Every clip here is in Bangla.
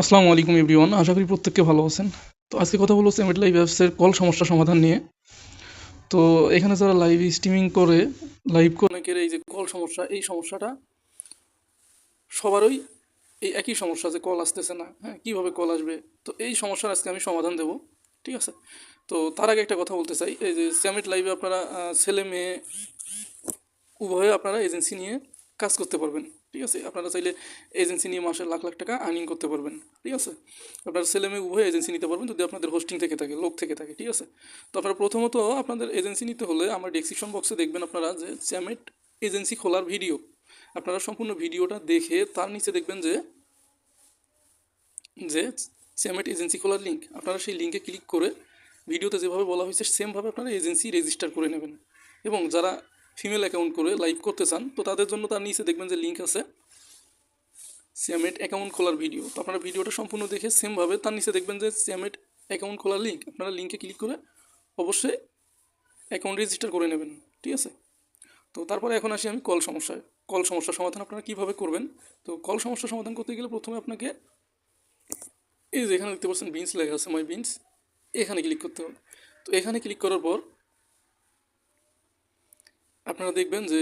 আসসালামু আলাইকুম এভরিওয়ান, আশা করি প্রত্যেককে ভালো আছেন। তো আজকে কথা বলব সেমেট লাইভ অ্যাপসের কল সমস্যা সমাধান নিয়ে। তো এখানে যারা লাইভ স্ট্রিমিং করে লাইভ অনেকের এই যে কল সমস্যা, এই সমস্যাটা সবারই এই একই সমস্যা যে কল আসতেছে না হ্যাঁ কীভাবে কল আসবে? তো এই সমস্যার আজকে আমি সমাধান দেব, ঠিক আছে? তো তার আগে একটা কথা বলতে চাই, এই যে সেমেট লাইভে আপনারা ছেলে, মেয়ে, উভয়ে আপনারা এজেন্সি নিয়ে কাজ করতে পারবেন। ঠিক আছে, আপনারা চাইলে এজেন্সি নিয়ে মাসে লাখ লাখ টাকা আর্নিং করতে পারবেন, ঠিক আছে? আপনার ছেলে মেয়ে উভয় এজেন্সি নিতে পারবেন যদি আপনাদের হোস্টিং থেকে থাকে, লোক থেকে থাকে, ঠিক আছে? তো আপনারা প্রথমত আপনাদের এজেন্সি নিতে হলে আমার ডেসক্রিপশন বক্সে দেখবেন আপনারা যে চ্যামেট এজেন্সি খোলার ভিডিও আপনারা সম্পূর্ণ ভিডিওটা দেখে তার নিচে দেখবেন যে যে চ্যামেট এজেন্সি খোলার লিঙ্ক আপনারা সেই লিঙ্কে ক্লিক করে ভিডিওতে যেভাবে বলা হয়েছে সেমভাবে আপনারা এজেন্সি রেজিস্টার করে নেবেন। এবং যারা ফিমেল অ্যাকাউন্ট করে লাইভ করতে চান, তো তাদের জন্য তার নিচে দেখবেন যে লিঙ্ক আছে। সিয়ামেট অ্যাকাউন্ট খোলার ভিডিও তো আপনারা ভিডিওটা সম্পূর্ণ দেখে সেমভাবে তার নিচে দেখবেন যে সিয়ামেট অ্যাকাউন্ট খোলার লিঙ্ক আপনারা লিঙ্কে ক্লিক করে অবশ্যই অ্যাকাউন্ট রেজিস্টার করে নেবেন, ঠিক আছে? তো তারপরে এখন আসি আমি কল সমস্যায়। কল সমস্যার সমাধান আপনারা কীভাবে করবেন? তো কল সমস্যার সমাধান করতে গেলে প্রথমে আপনাকে এই যে এখানে দেখতে পাচ্ছেন বিনস লেখা আছে মাই বিনস এখানে ক্লিক করতে হবে। তো এখানে ক্লিক করার পর আপনারা দেখবেন যে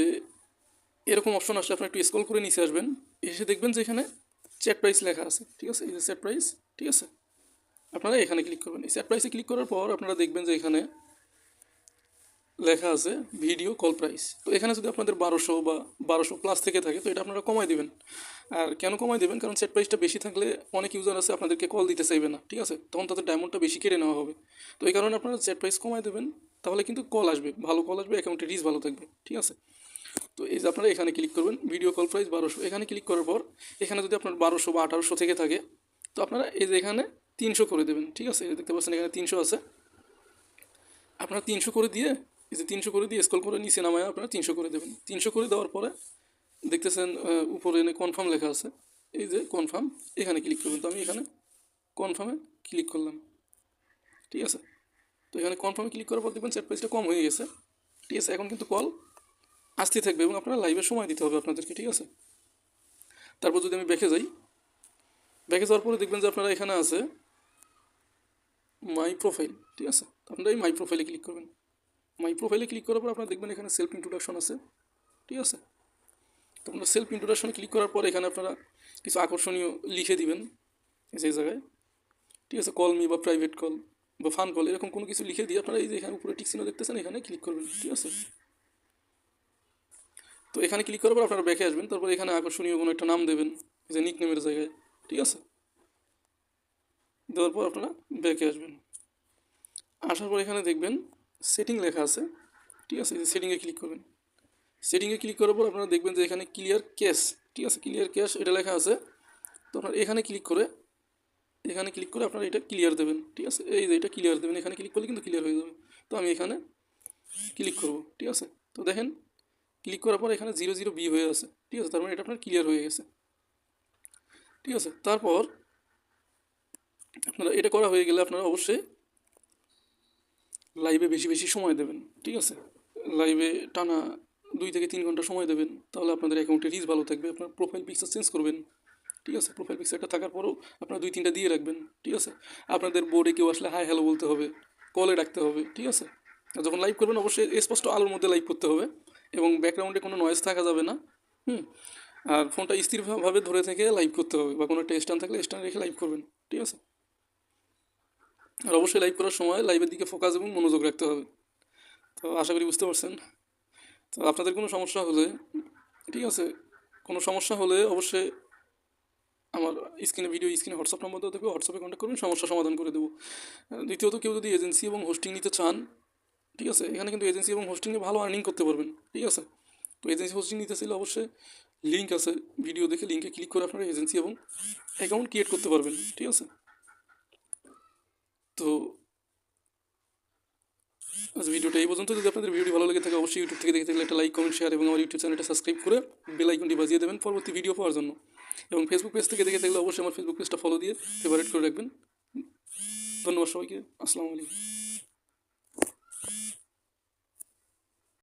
এরকম অপশন আসলে আপনারা একটু স্ক্রল করে নিচে আসবেন। এসে দেখবেন যে এখানে চ্যাট প্রাইস লেখা আছে, ঠিক আছে? এই যে চ্যাট প্রাইস ঠিক আছে? আপনারা এখানে ক্লিক করবেন। এই চ্যাট প্রাইসে ক্লিক করার পর আপনারা দেখবেন যে এখানে লেখা আছে ভিডিও কল প্রাইস তো এখানে যদি আপনাদের বারোশো বা বারোশো প্লাস থেকে থাকে, তো এটা আপনারা কমাই দেবেন। আর কেন কমাই দেবেন? কারণ সেট প্রাইসটা বেশি থাকলে অনেক ইউজার আছে আপনাদেরকে কল দিতে চাইবে না, ঠিক আছে? তখন তাদের ডায়মন্ডটা বেশি কেড়ে নেওয়া হবে। তো এই কারণে আপনারা সেট প্রাইস কমাই দেবেন। তাহলে কিন্তু কল আসবে। ভালো কল আসবে অ্যাকাউন্টের রিচ ভালো থাকবে। ঠিক আছে? তো এই যে আপনারা এখানে ক্লিক করবেন ভিডিও কল প্রাইস বারোশো। এখানে ক্লিক করার পর, এখানে যদি আপনার বারোশো বা আঠারোশো থেকে থাকে, তো আপনারা এই যে এখানে তিনশো করে দেবেন। ঠিক আছে? দেখতে পাচ্ছেন এখানে তিনশো আছে। আপনারা তিনশো করে দিয়ে, এই যে তিনশো করে দিয়ে স্কল করে নিচে নামায় আপনারা তিনশো করে দেবেন। তিনশো করে দেওয়ার পরে দেখতেছেন উপরে এনে কনফার্ম লেখা আছে। এই যে কনফার্ম এখানে ক্লিক করবেন। তো আমি এখানে কনফার্মে ক্লিক করলাম। ঠিক আছে? তো এখানে কনফার্মে ক্লিক করার পর দেখবেন সেট প্রাইসটা কম হয়ে গেছে। ঠিক আছে, এখন কিন্তু কল আসতে থাকবে এবং আপনারা লাইভে সময় দিতে হবে আপনাদেরকে, ঠিক আছে? তারপর যদি আমি ব্যাকে যাই ব্যাকে যাওয়ার পরে দেখবেন যে আপনারা এখানে আছে মাই প্রোফাইল ঠিক আছে? আপনারা এই মাই প্রোফাইলে ক্লিক করবেন। মাই প্রোফাইলে ক্লিক করার পর আপনারা দেখবেন এখানে সেলফ ইন্ট্রোডাকশন আছে, ঠিক আছে? তো আপনারা সেলফ ইন্ট্রোডাকশনে ক্লিক করার পর এখানে আপনারা কিছু আকর্ষণীয় লিখে দিবেন, এই জায়গায়, ঠিক আছে? কল মি বা প্রাইভেট কল বা ফান কল এরকম কোনো কিছু লিখে দিয়ে আপনারা এই যে এখানে উপরে টিক দেখতেছেন, এখানে ক্লিক করবেন, ঠিক আছে? তো এখানে ক্লিক করার পর আপনারা ব্যাকে আসবেন, তারপর এখানে আকর্ষণীয় কোনো একটা নাম দেবেন যে নিক নেমের জায়গায়, ঠিক আছে? দেওয়ার পর আপনারা ব্যাকে আসবেন। আসার পর এখানে দেখবেন সেটিং লেখা আছে, ঠিক আছে? সেটিংয়ে ক্লিক করবেন। সেটিংয়ে ক্লিক করার পর আপনারা দেখবেন যে এখানে ক্লিয়ার ক্যাশ ঠিক আছে? ক্লিয়ার ক্যাশ এটা লেখা আছে। তো আপনারা এখানে ক্লিক করে এখানে ক্লিক করে আপনারা এটা ক্লিয়ার দেবেন, ঠিক আছে? এই যে এটা ক্লিয়ার দেবেন, এখানে ক্লিক করলে কিন্তু ক্লিয়ার হয়ে যাবে। তো আমি এখানে ক্লিক করব, ঠিক আছে? তো দেখেন ক্লিক করার পর এখানে জিরো জিরো বি হয়ে আছে, ঠিক আছে? তার মানে এটা আপনার ক্লিয়ার হয়ে গেছে। ঠিক আছে? তারপর আপনারা, এটা করা হয়ে গেলে আপনারা অবশ্যই লাইভে বেশি বেশি সময় দেবেন, ঠিক আছে? লাইভে টানা দুই থেকে তিন ঘণ্টা সময় দেবেন, তাহলে আপনাদের অ্যাকাউন্টে রিচ ভালো থাকবে, আপনার প্রোফাইল পিকচার চেঞ্জ করবেন। ঠিক আছে প্রোফাইল পিকচারটা থাকার পরেও আপনারা দুই, তিনটা দিয়ে রাখবেন, ঠিক আছে? আপনাদের বোর্ডে কেউ আসলে হাই হ্যালো বলতে হবে কলে ডাকতে হবে, ঠিক আছে? যখন লাইভ করবেন, অবশ্যই স্পষ্ট আলোর মধ্যে লাইভ করতে হবে এবং ব্যাকগ্রাউন্ডে কোনো নয়েজ থাকা যাবে না, হুম? আর ফোনটা স্থিরভাবে ধরে থেকে লাইভ করতে হবে বা কোনো একটা স্ট্যান্ড থাকলে স্ট্যান্ড রেখে লাইভ করবেন, ঠিক আছে? আর অবশ্যই লাইভ করার সময় লাইভের দিকে ফোকাস এবং মনোযোগ রাখতে হবে। তো আশা করি বুঝতে পারছেন। তো আপনাদের কোনো সমস্যা হলে, ঠিক আছে? কোনো সমস্যা হলে অবশ্যই আমার স্ক্রিনে ভিডিও স্ক্রিনে হোয়াটসঅ্যাপ নম্বর দেওয়া থাকবে হোয়াটসঅ্যাপে কন্ট্যাক্ট করবেন, সমস্যা সমাধান করে দেবো। দ্বিতীয়ত কেউ যদি এজেন্সি এবং হোস্টিং নিতে চান, ঠিক আছে? এখানে কিন্তু এজেন্সি এবং হোস্টিংয়ে ভালো আর্নিং করতে পারবেন, ঠিক আছে? তো এজেন্সি হোস্টিং নিতে চাইলে অবশ্যই লিঙ্ক আছে ভিডিও দেখে লিঙ্কে ক্লিক করে আপনারা এজেন্সি এবং অ্যাকাউন্ট ক্রিয়েট করতে পারবেন, ঠিক আছে? তো আজ ভিডিওটা এই পর্যন্ত। যদি আপনাদের ভিডিও ভালো লাগে থাকে, অবশ্যই ইউটিউব থেকে দেখে থাকলে একটা লাইক কমেন্ট শেয়ার এবং আমার ইউটিউব চ্যানেলটা সাবস্ক্রাইব করে বেল আইকনটি বাজিয়ে দেবেন পরবর্তী ভিডিও পাওয়ার জন্য। এবং ফেসবুক পেজ থেকে দেখে থাকলে অবশ্যই আমার ফেসবুক পেজটা ফলো দিয়ে ফেভারিট করে রাখবেন। ধন্যবাদ সবাইকে। আসসালামু আলাইকুম।